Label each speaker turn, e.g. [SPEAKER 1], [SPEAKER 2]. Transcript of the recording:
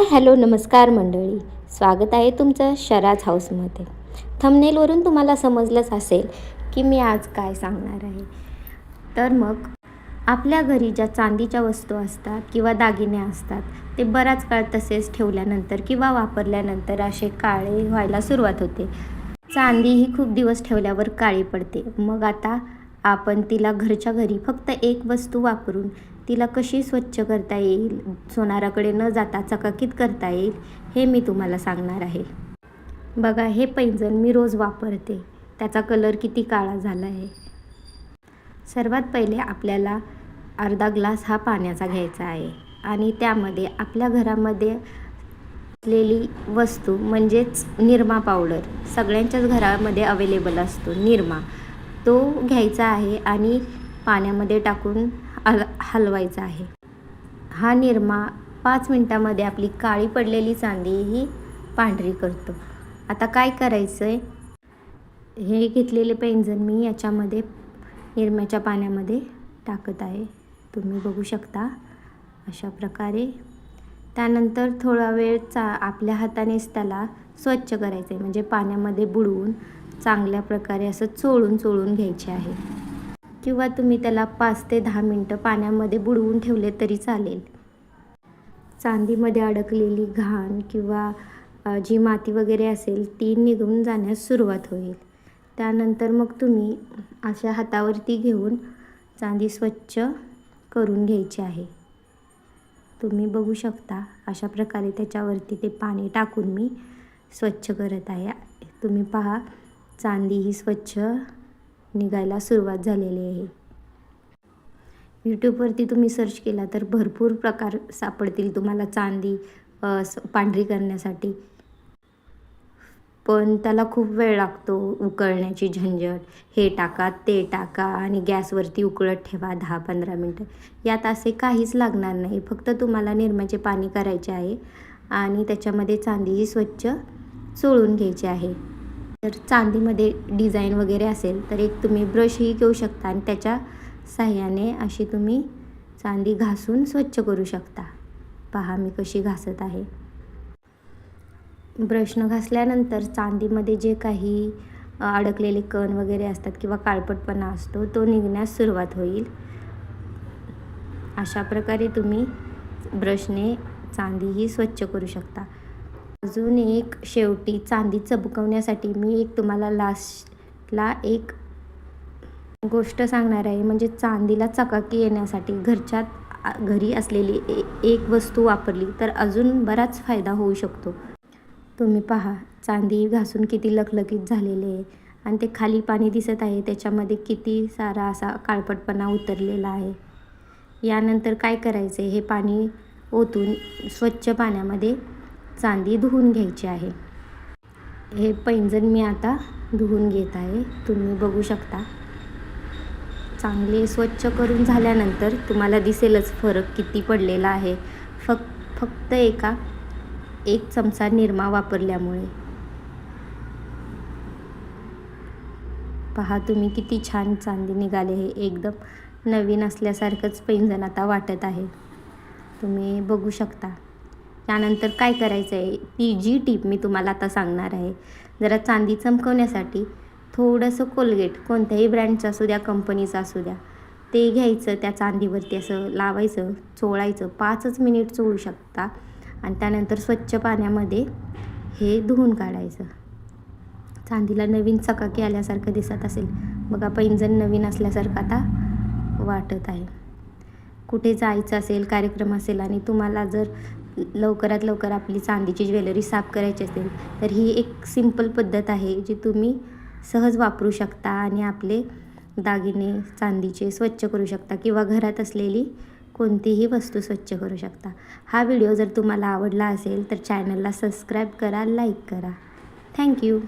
[SPEAKER 1] Hello नमस्कार मंडळी. स्वागत आहे तुमचं शराज हाऊसमध्ये. थंबनेलवरून तुम्हाला समजलंच असेल की मी आज काय सांगणार आहे. तर मग आपल्या घरी ज्या चांदीच्या वस्तू असतात किंवा दागिने असतात ते बराच काळ तसेच ठेवल्यानंतर किंवा वापरल्यानंतर असे काळे व्हायला सुरुवात होते. चांदी ही खूप दिवस ठेवल्यावर काळी पडते. मग आता आपण तिला घरच्या घरी फक्त एक वस्तू वापरून तिला कशी स्वच्छ करता येईल? सोनाराकडे न जाता चकाकीत करता येईल? हे मी तुम्हाला सांगणार आहे. बघा हे पैंजण मी रोज वापरते. त्याचा कलर किती काळा झाला आहे सर्वात पहिले आपल्याला अर्धा ग्लास हा पाण्याचा घ्यायचा आहे. आणि त्यामध्ये आपल्या घरामध्ये असलेली वस्तू म्हणजेच निरमा पावडर सगळ्यांच्याच घरामध्ये अवेलेबल असतो. निरमा तो घ्यायचा आहे आणि पाण्यामध्ये टाकून हल हलवायचा आहे. हा निरमा पाच मिनटामध्ये आपली काळी पडलेली चांदी ही पांढरी करतो. आता काय करायचं आहे हे घेतलेले पैंजण मी याच्यामध्ये निरम्याच्या पाण्यामध्ये टाकत आहे. तुम्ही बघू शकता अशा प्रकारे. त्यानंतर थोडा वेळ चा आपल्या हातानेच त्याला स्वच्छ करायचं आहे म्हणजे पाण्यामध्ये बुडवून चांगल्या प्रकारे असं चोळून चोळून घ्यायचे आहे. किंवा तुम्ही त्याला पाच ते दहा मिनटं पाण्यामध्ये बुडवून ठेवले तरी चालेल. चांदीमध्ये अडकलेली घाण किंवा जी माती वगैरे असेल ती निघून जाण्यास सुरुवात होईल. त्यानंतर मग तुम्ही अशा हातावरती घेऊन चांदी स्वच्छ करून घ्यायची आहे. तुम्ही बघू शकता अशा प्रकारे त्याच्यावरती ते पाणी टाकून मी स्वच्छ करत आहे. तुम्ही पहा चांदी ही स्वच्छ निघायला सुरुवात झालेली आहे. यूट्यूबवरती तुम्ही सर्च केला तर भरपूर प्रकार सापडतील तुम्हाला चांदी पांढरी करण्यासाठी. पण त्याला खूप वेळ लागतो उकळण्याची झंझट. हे टाका ते टाका आणि गॅसवरती उकळत ठेवा दहा पंधरा मिनटं. यात असे काहीच लागणार नाही. फक्त तुम्हाला निरमाचे पाणी करायचे आहे आणि त्याच्यामध्ये चांदी ही स्वच्छ चोळून घ्यायची आहे. तर चांदीमध्ये डिझाईन वगैरे असेल तर एक तुम्ही ब्रशही घेऊ शकता आणि त्याच्या साह्याने अशी तुम्ही चांदी घासून स्वच्छ करू शकता. पहा मी कशी घासत आहे. ब्रशनं घासल्यानंतर चांदीमध्ये जे काही अडकलेले कण वगैरे असतात किंवा काळपटपणा असतो तो निघण्यास सुरुवात होईल. अशा प्रकारे तुम्ही ब्रशने चांदी ही स्वच्छ करू शकता. अजून एक शेवटी चांदी चमकवण्यासाठी मी एक तुम्हाला लास्टला एक गोष्ट सांगणार आहे. म्हणजे चांदीला चकाकी येण्यासाठी घरच्यात घरी असलेली ए एक वस्तू वापरली तर अजून बराच फायदा होऊ शकतो. तुम्ही पहा चांदी घासून किती लखलखीत झालेले आहे आणि ते खाली पाणी दिसत आहे. त्याच्यामध्ये किती सारा असा काळपटपणा उतरलेला आहे. यानंतर काय करायचं आहे हे पाणी ओतून स्वच्छ पाण्यामध्ये चांदी धुवून घ्यायची आहे. हे पैंजण मी आता धुवून घेत आहे. तुम्ही बघू शकता. चांगले स्वच्छ करून झाल्यानंतर तुम्हाला दिसेलच फरक किती पडलेला आहे. फक फक्त एका एक चमचा निरमा वापरल्यामुळे. पहा तुम्ही किती छान चांदी निघाले हे. एकदम नवीन असल्यासारखंच पैंजण आता वाटत आहे. तुम्ही बघू शकता. त्यानंतर काय करायचं आहे ती जी टीप मी तुम्हाला आता सांगणार आहे. जरा चांदी चमकवण्यासाठी थोडंसं कोलगेट कोणत्याही ब्रँडचं असू द्या कंपनीचं असू द्या ते घ्यायचं त्या चांदीवरती असं लावायचं चोळायचं पाचच मिनिट चोळू शकता. आणि त्यानंतर स्वच्छ पाण्यामध्ये हे धुवून काढायचं. चांदीला नवीन चकाकी आल्यासारखं दिसत असेल. बघा पैंजण नवीन असल्यासारखं आता वाटत आहे. कुठे जायचं असेल कार्यक्रम असेल आणि तुम्हाला जर लवकरात लवकर आपली चांदीची ज्वेलरी साफ करायची असेल तर ही एक सिंपल पद्धत आहे जी तुम्ही सहज वापरू शकता आणि आपले दागिने चांदीचे स्वच्छ करू शकता किंवा घरात असलेली कोणतीही वस्तू स्वच्छ करू शकता. हा व्हिडिओ जर तुम्हाला आवडला असेल तर चॅनलला सबस्क्राईब करा लाईक करा. थँक्यू